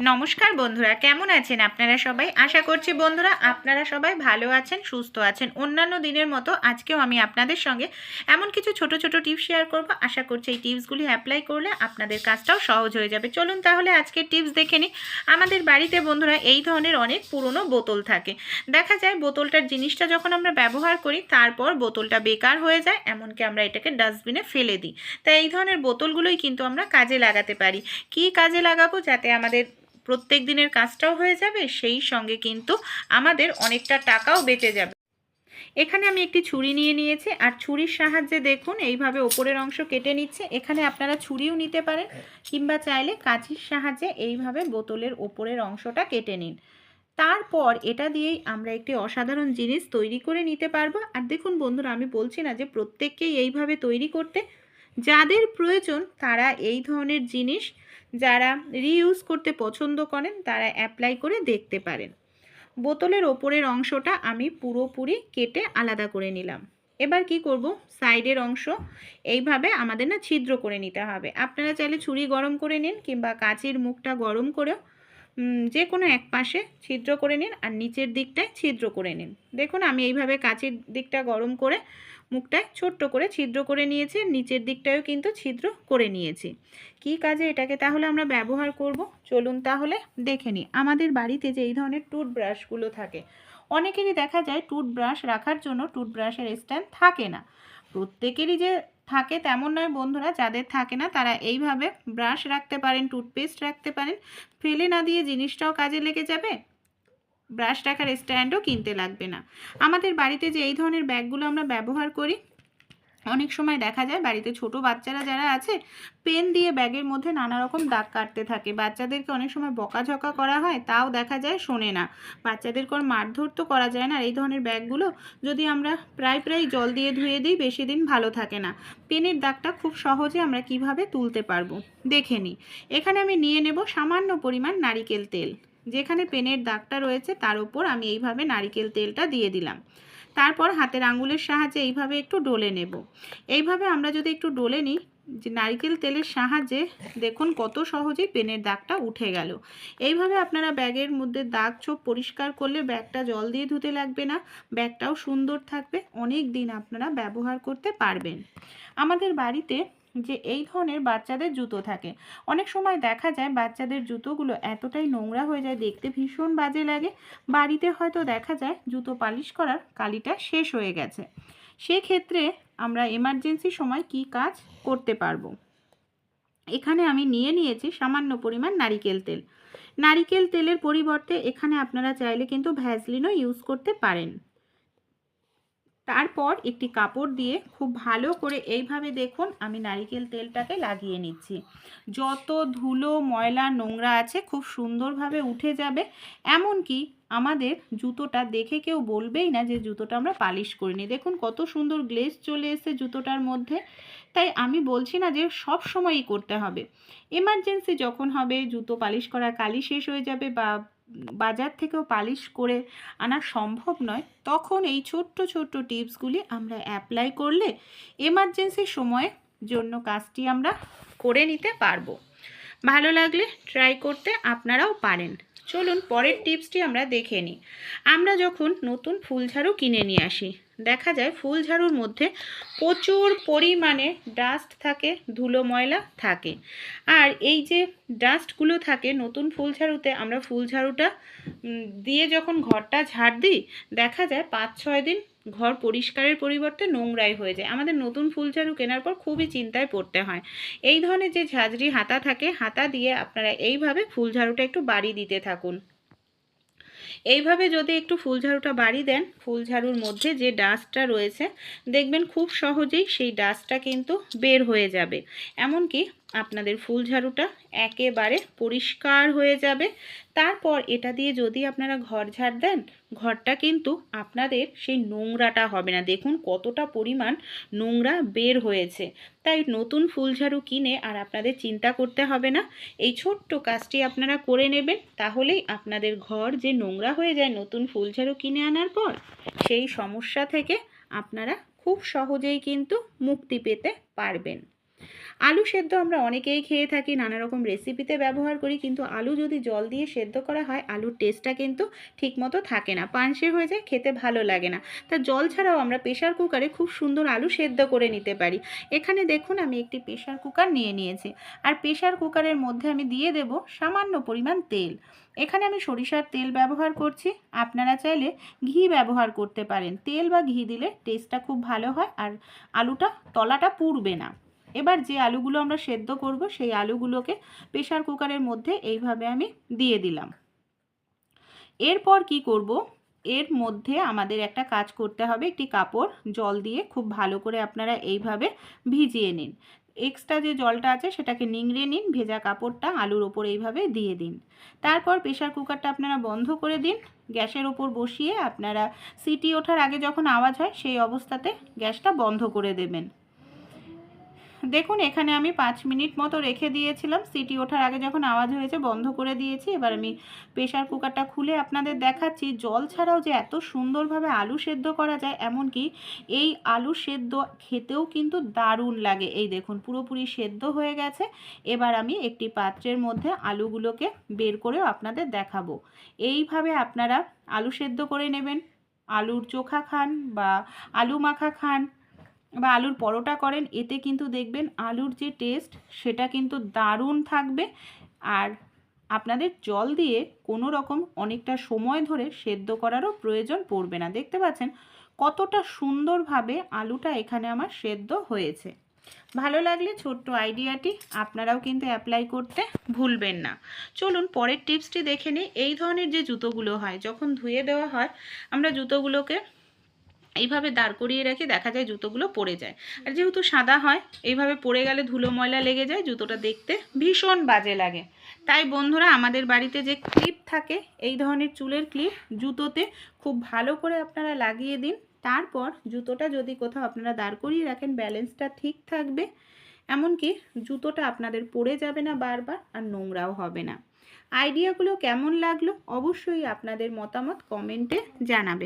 নমস্কার বন্ধুরা, কেমন আছেন আপনারা সবাই? আশা করছি বন্ধুরা আপনারা সবাই ভালো আছেন, সুস্থ আছেন। অন্যান্য দিনের মতো আজকেও আমি আপনাদের সঙ্গে এমন কিছু ছোট ছোট টিপস শেয়ার করব। আশা করছি এই টিপসগুলি অ্যাপ্লাই করলে আপনাদের কাজটাও সহজ হয়ে যাবে। চলুন তাহলে আজকে টিপস দেখে নিই। আমাদের বাড়িতে বন্ধুরা এই ধরনের অনেক পুরনো বোতল থাকে। দেখা যায় বোতলটার জিনিসটা যখন আমরা ব্যবহার করি, তারপর বোতলটা বেকার হয়ে যায়, এমনকি আমরা এটাকে ডাস্টবিনে ফেলে দিই। তাই এই ধরনের বোতলগুলোই কিন্তু আমরা কাজে লাগাতে পারি। কি কাজে লাগাবো? যাতে আমাদের প্রত্যেক দিনের কাজটাও হয়ে যাবে, সেই সঙ্গে কিন্তু আমাদের অনেকটা টাকাও বেঁচে যাবে। এখানে আমি একটি ছুরি নিয়ে নিয়েছি, আর ছুরির সাহায্যে দেখুন এইভাবে ওপরের অংশ কেটে নিচ্ছে। এখানে আপনারা ছুরিও নিতে পারেন, কিংবা চাইলে কাঁচির সাহায্যে এইভাবে বোতলের ওপরের অংশটা কেটে নিন। তারপর এটা দিয়েই আমরা একটি অসাধারণ জিনিস তৈরি করে নিতে পারব। আর দেখুন বন্ধুরা, আমি বলছি না যে প্রত্যেককেই এইভাবে তৈরি করতে যাদের প্রয়োজন তারা এই ধরনের জিনিস যারা রিইউজ করতে পছন্দ করেন, তারা অ্যাপ্লাই করে দেখতে পারেন। বোতলের ওপরের অংশটা আমি পুরোপুরি কেটে আলাদা করে নিলাম। এবার কি করব? সাইডের অংশ এইভাবে আমাদের না ছিদ্র করে নিতে হবে। আপনারা চাইলে ছুরি গরম করে নিন কিংবা কাঁচির মুখটা গরম করেও যে কোনো এক পাশে ছিদ্র করে নিন আর নিচের দিকটায় ছিদ্র করে নিন। দেখুন, আমি এইভাবে কাঁচির দিকটা গরম করে মুখটায় ছোট্ট করে ছিদ্র করে নিয়েছি, নিচের দিকটায়ও কিন্তু ছিদ্র করে নিয়েছি। কি কাজে এটাকে তাহলে আমরা ব্যবহার করব? চলুন তাহলে দেখে নিই। আমাদের বাড়িতে যে এই ধরনের টুথব্রাশগুলো থাকে, অনেকেরই দেখা যায় টুথব্রাশ রাখার জন্য টুথব্রাশের স্ট্যান্ড থাকে না। প্রত্যেকেরই যে থাকে তেমন নয় বন্ধুরা, যাদের থাকে না তারা এইভাবে ব্রাশ রাখতে পারেন টুথপেস্ট রাখতে পারেন, ফেলে না দিয়ে জিনিসটাও কাজে লেগে যাবে। ব্রাশ রাখার স্ট্যান্ডও কিনতে লাগবে না। আমাদের বাড়িতে যে এই ধরনের ব্যাগগুলো আমরা ব্যবহার করি অনেক সময় দেখা যায় বাড়িতে ছোট বাচ্চারা যারা আছে, পেন দিয়ে ব্যাগের মধ্যে নানা রকম দাগ কাটতে থাকে। বাচ্চাদেরকে অনেক সময় বকাঝকা করা হয়, তাও দেখা যায় শোনে না। বাচ্চাদের কোনো মারধর তো করা যায় না। এই ধরনের ব্যাগগুলো যদি আমরা প্রায় প্রায় জল দিয়ে ধুয়ে দিই, বেশি দিন ভালো থাকে না। পেনের দাগটা খুব সহজে আমরা কীভাবে তুলতে পারব? দেখে নিই। এখানে আমি নিয়ে নেব সামান্য পরিমাণ নারিকেল তেল। যেখানে পেনের দাগটা রয়েছে, তার উপর আমি এইভাবে নারিকেল তেলটা দিয়ে দিলাম। তারপর হাতের আঙুলের সাহায্যে এইভাবে একটু ডলে নেব। এইভাবে আমরা যদি একটু ডলে নিই, যে নারকেল তেলের সাহায্যে দেখুন কত সহজেই পেনের দাগটা উঠে গেল। এইভাবে আপনারা ব্যাগের মধ্যে দাগ ছোপ পরিষ্কার করলে ব্যাগটা জল দিয়ে ধুতে লাগবে না, ব্যাগটাও সুন্দর থাকবে, অনেক দিন আপনারা ব্যবহার করতে পারবেন। আমাদের বাড়িতে যে এই ধরনের বাচ্চাদের জুতো থাকে। অনেক সময় দেখা যায় বাচ্চাদের জুতোগুলো এতটাই নোংরা হয়ে যায়, দেখতে ভীষণ বাজে লাগে। বাড়িতে হয়তো দেখা যায় জুতো পালিশ করার কালিটা শেষ হয়ে গেছে। সেক্ষেত্রে আমরা এমার্জেন্সি সময় কি কাজ করতে পারব? এখানে আমি নিয়ে নিয়েছি সামান্য পরিমাণ নারিকেল তেল। নারিকেল তেলের পরিবর্তে এখানে আপনারা চাইলে কিন্তু ভ্যাসলিনও ইউজ করতে পারেন। তারপর একটি কাপড় দিয়ে খুব ভালো করে এইভাবে দেখুন আমি নারিকেল তেলটাকে লাগিয়ে নিচ্ছি। যত ধুলো, ময়লা, নোংরা আছে খুব সুন্দরভাবে উঠে যাবে। এমনকি আমাদের জুতোটা দেখে কেউ বলবেই না যে জুতোটা আমরা পালিশ করিনি। দেখুন কত সুন্দর গ্লেজ চলে এসেছে জুতোটার মধ্যে। তাই আমি বলছি না যে সব সময়ই করতে হবে। এমার্জেন্সি যখন হবে, জুতো পালিশ করা কালি শেষ হয়ে যাবে বা বাজার থেকেও পালিশ করে আনা সম্ভব নয়, তখন এই ছোট্ট ছোট্ট টিপসগুলি আমরা অ্যাপ্লাই করলে এমার্জেন্সি সময়ে জন্য কাজটি আমরা করে নিতে পারব। ভালো লাগলে ট্রাই করতে আপনারাও পারেন। চলুন পরের টিপসটি আমরা দেখে নিই। আমরা যখন নতুন ফুলঝাড়ু কিনে নিয়ে আসি, দেখা যায় ফুলঝাড়ুর মধ্যে প্রচুর পরিমাণে ডাস্ট থাকে, ধুলো ময়লা থাকে। আর এই যে ডাস্টগুলো থাকে নতুন ফুলঝাড়ুতে, আমরা ফুলঝাড়ুটা দিয়ে যখন ঘরটা ঝাড় দিই, দেখা যায় পাঁচ ছয় দিন ঘর পরিষ্কারের পরিবর্তে নোংরাই হয়ে যায়। আমাদের নতুন ফুলঝাড়ু কেনার পর খুবই চিন্তায় পড়তে হয়। এই ধরনের যে ঝাঁঝরি হাতা থাকে, হাতা দিয়ে আপনারা এইভাবে ফুলঝাড়ুটা একটু বাড়ি দিতে থাকুন। এইভাবে যদি একটু ফুলঝাড়ুটা বাড়ি দেন, ফুলঝাড়ুর মধ্যে যে ডাস্টটা রয়েছে, দেখবেন খুব সহজেই সেই ডাস্টটা কিন্তু বের হয়ে যাবে। এমনকি আপনাদের ফুল ঝাড়ুটা একেবারে পরিষ্কার হয়ে যাবে। তারপর এটা দিয়ে যদি আপনারা ঘর ঝাড় দেন, ঘরটা কিন্তু আপনাদের সেই নোংরাটা হবে না। দেখুন কতটা পরিমাণ নোংরা বের হয়েছে। তাই নতুন ফুলঝাড়ু কিনে আর আপনাদের চিন্তা করতে হবে না। এই ছোট্ট কাজটি আপনারা করে নেবেন, তাহলেই আপনাদের ঘর যে নোংরা হয়ে যায় নতুন ফুল ঝাড়ু কিনে আনার পর, সেই সমস্যা থেকে আপনারা খুব সহজেই কিন্তু মুক্তি পেতে পারবেন। আলু সেদ্ধ আমরা অনেকেই খেয়ে থাকি নানা রকম রেসিপিতে ব্যবহার করি, কিন্তু আলু যদি জল দিয়ে সেদ্ধ করা হয়, আলুর টেস্টটা কিন্তু ঠিকমতো থাকে না, পানসে হয়ে যায়, খেতে ভালো লাগে না। তা জল ছাড়াও আমরা প্রেশার কুকারে খুব সুন্দর আলু সেদ্ধ করে নিতে পারি। এখানে দেখুন, আমি একটি প্রেশার কুকার নিয়ে নিয়েছি। আর প্রেশার কুকারের মধ্যে আমি দিয়ে দেব সামান্য পরিমাণ তেল। এখানে আমি সরিষার তেল ব্যবহার করছি, আপনারা চাইলে ঘি ব্যবহার করতে পারেন। তেল বা ঘি দিলে টেস্টটা খুব ভালো হয়, আর আলুটা, তলাটা পুড়বে না। এবার যে আলুগুলো আমরা সেদ্ধ করব, সেই আলুগুলোকে প্রেশার কুকারের মধ্যে এইভাবে আমি দিয়ে দিলাম। এরপর কি করব? এর মধ্যে আমাদের একটা কাজ করতে হবে, একটি কাপড় জল দিয়ে খুব ভালো করে আপনারা এইভাবে ভিজিয়ে নিন। এক্সট্রা যে জলটা আছে সেটাকে নিংড়ে নিন, ভেজা কাপড়টা আলুর ওপর এইভাবে দিয়ে দিন। তারপর প্রেশার কুকারটা আপনারা বন্ধ করে দিন, গ্যাসের ওপর বসিয়ে আপনারা সিটি ওঠার আগে যখন আওয়াজ হয়, সেই অবস্থাতে গ্যাসটা বন্ধ করে দেবেন। দেখুন, এখানে আমি পাঁচ মিনিট মতো রেখে দিয়েছিলাম। সিটি ওঠার আগে যখন আওয়াজ হয়েছে, বন্ধ করে দিয়েছি। এবার আমি প্রেশার কুকারটা খুলে আপনাদের দেখাচ্ছি। জল ছাড়াও যে এত সুন্দরভাবে আলু সেদ্ধ করা যায়, এমনকি এই আলু সেদ্ধ খেতেও কিন্তু দারুণ লাগে। এই দেখুন, পুরোপুরি সেদ্ধ হয়ে গেছে। এবার আমি একটি পাত্রের মধ্যে আলুগুলোকে বের করেও আপনাদের দেখাবো। এইভাবে আপনারা আলু সেদ্ধ করে নেবেন। আলুর চোখা খান বা আলু মাখা খান। বা আলুর পরোটা করেন, এতে কিন্তু দেখবেন আলুর যে টেস্ট সেটা কিন্তু দারুণ থাকবে। আর আপনাদের জল দিয়ে কোনো রকম অনেকটা সময় ধরে সেদ্ধ করারও প্রয়োজন পড়বে না। দেখতে পাচ্ছেন কতটা সুন্দরভাবে আলুটা এখানে আমার সেদ্ধ হয়েছে। ভালো লাগলে ছোট্ট আইডিয়াটি আপনারাও কিন্তু অ্যাপ্লাই করতে ভুলবেন না। চলুন পরের টিপসটি দেখে নিই। এই ধরনের যে জুতোগুলো হয়, যখন ধুয়ে দেওয়া হয়, আমরা জুতোগুলোকে এইভাবে দাঁড় করিয়ে রাখি দেখা যায় জুতোগুলো পড়ে যায়। আর যেহেতু সাদা হয়, এইভাবে পড়ে গেলে ধুলো ময়লা লেগে যায়, জুতোটা দেখতে ভীষণ বাজে লাগে। তাই বন্ধুরা, আমাদের বাড়িতে যে ক্লিপ থাকে, এই ধরনের চুলের ক্লিপ জুতোতে খুব ভালো করে আপনারা লাগিয়ে দিন। তারপর জুতোটা যদি কোথাও আপনারা দাঁড় করিয়ে রাখেন, ব্যালেন্সটা ঠিক থাকবে। এমনকি জুতোটা আপনাদের পড়ে যাবে না বারবার আর নোংরাও হবে না। আইডিয়াগুলো কেমন লাগল, অবশ্যই আপনাদের মতামত কমেন্টে জানাবেন।